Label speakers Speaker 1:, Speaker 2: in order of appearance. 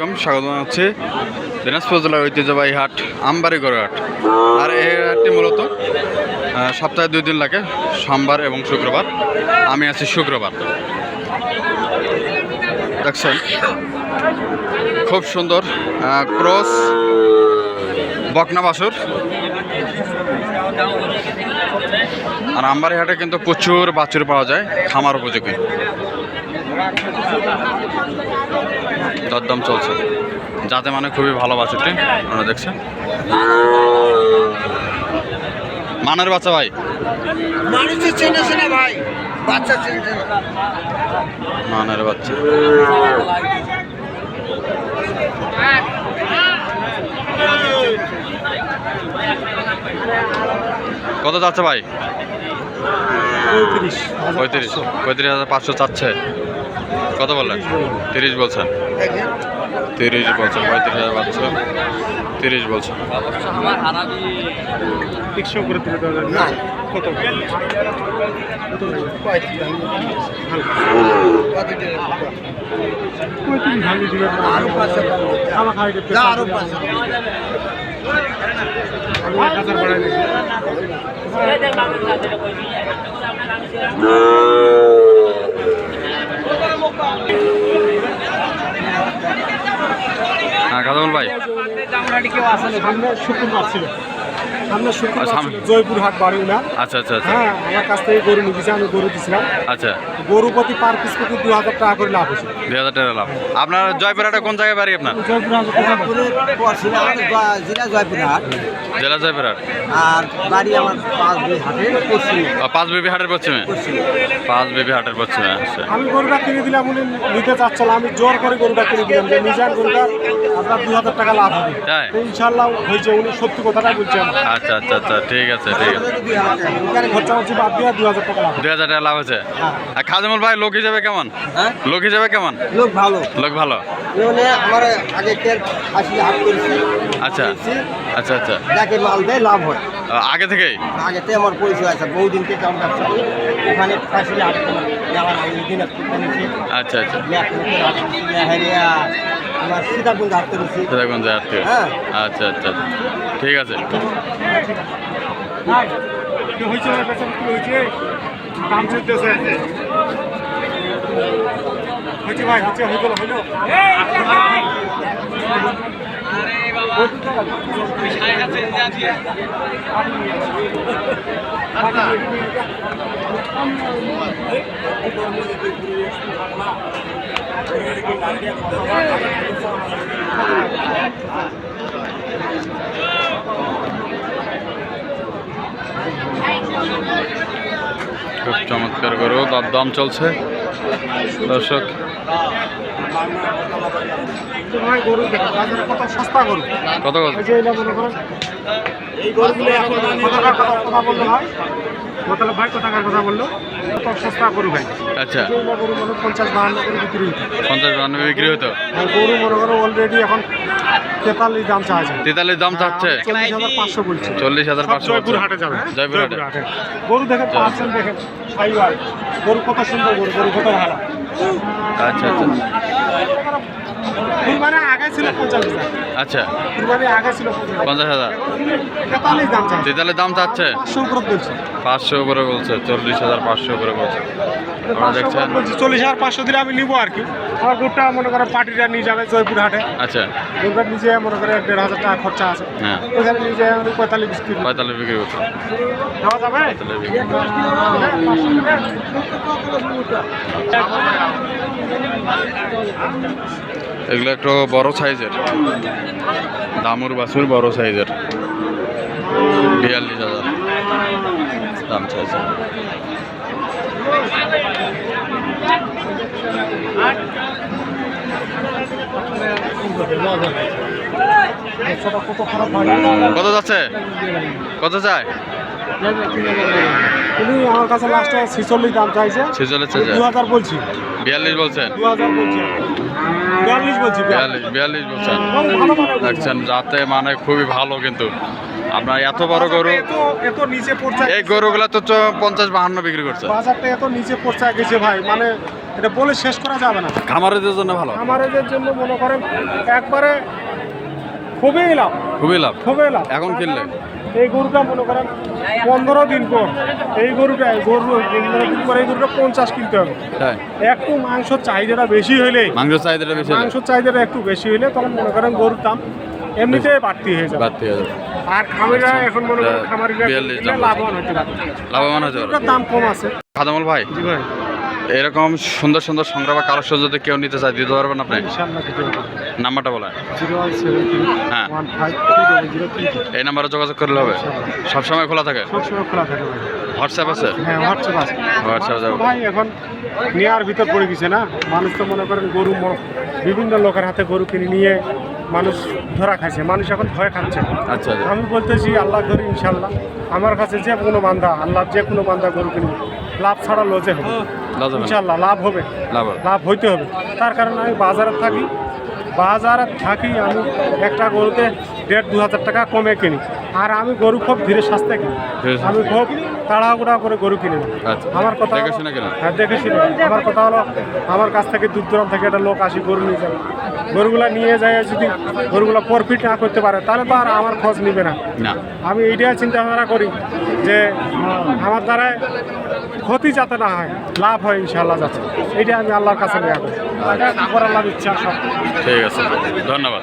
Speaker 1: কম স্বাগত জানাচ্ছি দিনাজপুর জেলার ঐতিহ্যবাহী হাট, আমবাড়ি হাট। আর এই হাটটি মূলত সপ্তাহে দুই দিন লাগে, সোমবার এবং শুক্রবার। আমি আছি শুক্রবার। দেখছেন? খুব সুন্দর ক্রস, বকনা বাসুর আর আমবাড়ি হাটে কিন্তু প্রচুর বাছুর পাওয়া যায়, খামার উপযোগী। দরদাম চলছে। যাতে মানে খুবই ভালো বাছুরটি আপনারা দেখছেন? মানের বাচ্চা ভাই?
Speaker 2: ভাই বাচ্চা
Speaker 1: মানের বাচ্চা। কত যাচ্ছে ভাই?
Speaker 2: পঁয়ত্রিশ
Speaker 1: পঁয়ত্রিশ হাজার পাঁচশো চাচ্ছে। কত বললেন তিরিশ বলছেন। তিরিশ বলছেন পঁয়ত্রিশ হাজার পাঁচশো তিরিশ বলছেন।
Speaker 2: আরও পাঁচশো না আরও পাঁচশো
Speaker 1: হ্যাঁ কাদমল ভাই
Speaker 2: সামনে শুক্রবার ছিল। সামনে শুক্রবার
Speaker 1: আচ্ছা,
Speaker 2: ছিল জয়পুরহাট বাড়িউলা
Speaker 1: আচ্ছা আচ্ছা আচ্ছা।
Speaker 2: হ্যাঁ আমার কাছ থেকে গরু নিয়েছে আমি গরু দিছিলাম।
Speaker 1: আচ্ছা।
Speaker 2: গরু প্রতি পার পিস প্রতি দু হাজার টাকা করে লাভ হয়েছে।
Speaker 1: দুই হাজার টাকা লাভ। আপনার জয়পুরহাটে কোন জায়গায় বাড়ি আপনার?
Speaker 2: জয়পুরহাট
Speaker 3: জেলা জয়পুরহাট।
Speaker 1: জেলা জয়পুরহাট।
Speaker 3: আর বাড়ি আমার পাঁচ দুই হাটে পশ্চিমে।
Speaker 1: পাঁচ বেবি হাটের পশ্চিমে? পাঁচ বেবি হাটের পশ্চিমে আচ্ছা।
Speaker 2: আমি গরুটা কিনে দিলাম উনি নিতে চাচ্ছিল আমি জোর করে গরুটা কিনে দিলাম যে নিজের গরুটা আপনার দুই হাজার টাকা লাভ হবে। ইনশাল্লাহ হয়েছে উনি সত্যি কথাটা বলছেন।
Speaker 1: আচ্ছা আচ্ছা আচ্ছা ঠিক আছে ঠিক আছে।
Speaker 2: দুই হাজার টাকা লাভ
Speaker 1: আছে
Speaker 2: হ্যাঁ।
Speaker 1: আর খাদিমুল ভাই লোক হিসেবে কেমন?
Speaker 3: হ্যাঁ?
Speaker 1: লোক হিসেবে কেমন?
Speaker 3: লোক ভালো।
Speaker 1: লোক ভালো?
Speaker 3: আমার আগে
Speaker 1: আচ্ছা। আচ্ছা আচ্ছা।
Speaker 3: যাকে মাল দেয় লাভ হয়।
Speaker 1: আগে থেকেই?
Speaker 3: আগেতে আমার পরিচয় আছে বহুদিন থেকে আমার ওখানে ফাঁসিলে
Speaker 1: আচ্ছা আচ্ছা।
Speaker 3: নেহারিয়া আমার সীতাকুণ্ড হাট করেছি
Speaker 1: সেটাগঞ্জ আত্মীয়
Speaker 3: হ্যাঁ।
Speaker 1: আচ্ছা আচ্টা আচ্ছা। ঠিক আছে।
Speaker 2: কি হয়েছে হয়ে
Speaker 1: খুব চমৎকার গরু তার দাম চলছে। দর্শক,
Speaker 2: কত
Speaker 1: কত
Speaker 2: এই গরুগুলো এখন কথা বলল ভাই গোতালে ভাই কত টাকার কথা বলল? কত সস্তা গরু ভাই?
Speaker 1: আচ্ছা।
Speaker 2: গরু মনে পঞ্চাশ বাহান্ন করে বিক্রি হতো
Speaker 1: পঞ্চাশ বান্ন বিক্রি হতো
Speaker 2: আর গরু মনে করো অলরেডি এখন তেতাল্লিশ দাম চাইছে
Speaker 1: তেতাল্লিশ দাম চাচ্ছে?
Speaker 2: চল্লিশ হাজার পাঁচশো বলছে।
Speaker 1: চল্লিশ হাজার পাঁচশো
Speaker 2: জয়পুর হাটে যাবে।
Speaker 1: জয়পুর হাটে
Speaker 2: গরু দেখেন পার্সেল দেখেন। সাইবার গরু কত সুন্দর গরু গরু কত ভালো।
Speaker 1: আচ্ছা আচ্ছা।
Speaker 2: কুরবানি আগে ছিল পঞ্চাশ
Speaker 1: আচ্ছা।
Speaker 2: কুরবানি আগে ছিল
Speaker 1: পঞ্চাশ হাজার।
Speaker 2: তেতাল্লিশ দাম চাইছে
Speaker 1: তেতাল্লিশ দাম চাচ্ছে?
Speaker 2: পাঁচশো বলছে।
Speaker 1: পাঁচশো উপরে বলছে চল্লিশ হাজার পাঁচশো উপরে বলছে। আপনারা দেখছেন?
Speaker 2: চল্লিশ হাজার পাঁচশো দিলে আমি নিবো আর কি। আমার গরুটা মনে করো পার্টিটা নিয়ে যাবে জয়পুর হাটে
Speaker 1: আচ্ছা।
Speaker 2: গরুটা নিজে মনে করে দেড় হাজার টাকা খরচা আছে।
Speaker 1: হ্যাঁ।
Speaker 2: ওখানে নিজে পঁয়তাল্লিশ বিস্কিট
Speaker 1: পঁয়তাল্লিশ বিক্রি করছে।
Speaker 2: দেওয়া যাবে?
Speaker 1: পঁয়তাল্লিশ বিক্রি এগুলো একটু বড় সাইজের। দামুর বাছুর বড় সাইজের। বিয়াল্লিশ হাজার। দাম চাইছে।
Speaker 2: কত
Speaker 1: যাচ্ছে? কত চায়?
Speaker 2: উনি আমার কাছে লাস্টে ছিচল্লিশ দাম চাইছে।
Speaker 1: ছেচল্লিশ
Speaker 2: দু হাজার বলছি।
Speaker 1: বিয়াল্লিশ বলছেন?
Speaker 2: দু হাজার বলছি। বিয়াল্লিশ বলছি
Speaker 1: বিয়াল্লিশ। বিয়াল্লিশ বলছেন।
Speaker 2: মানে
Speaker 1: দেখছেন যাতে মানে খুবই ভালো কিন্তু। আপনার এত বড় গরু
Speaker 2: এত নিচে পড়ছে।
Speaker 1: এই গরুগুলা তো পঞ্চাশ বাহান্ন বিক্রি করছে।
Speaker 2: বাজারটা এত নিচে পড়ছে গেছে ভাই মানে এটা বলে শেষ করা যাবে না।
Speaker 1: খামারিদের জন্য ভালো।
Speaker 2: আমাদের জন্য মনে করেন একবারে খুবই লাভ।
Speaker 1: খুবই লাভ।
Speaker 2: খুবই লাভ।
Speaker 1: এখন কিনলে?
Speaker 2: এই গরুটা মনে করেন পনেরো দিন পর এই গরুটা গরু পনেরো দিন পর এই গরুটা পঞ্চাশ কিনতে হবে। একটু মাংস চাহিদাটা বেশি হইলে
Speaker 1: মাংস চাহিদাটা বেশি
Speaker 2: মাংস চাহিদাটা একটু বেশি হইলে তখন মনে করেন গরুর দাম এমনিতে বাড়তি হয়ে যাবে।
Speaker 1: বাড়তি হয়ে যাবে।
Speaker 2: আর খামারিরা এখন মনে করেন খামারিরা। লাভবান হতে পারে
Speaker 1: লাভবান হতে পারে
Speaker 2: দাম কম আছে।
Speaker 1: খাদামল ভাই?
Speaker 2: জি ভাই।
Speaker 1: এরকম সুন্দর সুন্দর সংগ্রহ বা কালেকশন যদি কেউ নিতে চায় দিতে পারবেন আপনি? নাম্বারটা বলেন। হ্যাঁ। এই নাম্বারে যোগাযোগ করলে হবে। সবসময় খোলা থাকে?
Speaker 2: সবসময় খোলা থাকে
Speaker 1: হোয়াটসঅ্যাপ আছে?
Speaker 2: হ্যাঁ হোয়াটসঅ্যাপ আছে।
Speaker 1: হোয়াটসঅ্যাপ
Speaker 2: ভাই এখন নেওয়ার ভিতর পড়ে গেছে না? মানুষ তো মনে করেন গরু বিভিন্ন লোকের হাতে গরু কিনে নিয়ে মানুষ ধরা খাইছে। মানুষ এখন ভয় খাচ্ছে।
Speaker 1: আচ্ছা আচ্ছা।
Speaker 2: আমি বলতেছি আল্লাহ ধরি ইনশাল্লাহ আমার কাছে যে কোনো বান্ধা আল্লাহ যে কোনো বান্ধা গরু কিনবে লাভ ছাড়া লজে হবে? ইনশাল্লাহ লাভ হবে।
Speaker 1: লাভ
Speaker 2: হইতে হবে। তার কারণে আমি বাজারে থাকি। বাজারে থাকি আমি একটা গরুতে দেড় দু হাজার টাকা কমে কিনি। আর আমি গরু খুব ধীরে সাস্তে কিনি। আমি খুব তাড়াহুড়া করে গরু কিনি।
Speaker 1: আচ্ছা।
Speaker 2: আমার কথা? হ্যাঁ দেখেছি আমার কথা হলো আমার কাছ থেকে দূর দূরান্ত থেকে একটা লোক আসি গরু নিয়ে যাবে। গরুগুলা নিয়ে যায় যদি গরুগুলা প্রফিট না করতে পারে তাহলে তো আর আমার খোঁজ নিবে না। আমি এইটাই চিন্তা ভাবনা করি যে আমার দ্বারা ক্ষতি যাতে না হয় লাভ হয় ইনশাল্লাহ যাচ্ছে এইটা আমি আল্লাহর কাছে নিয়ে করি। এটা আবার আল্লাহর ইচ্ছা সব।
Speaker 1: ঠিক আছে। ধন্যবাদ।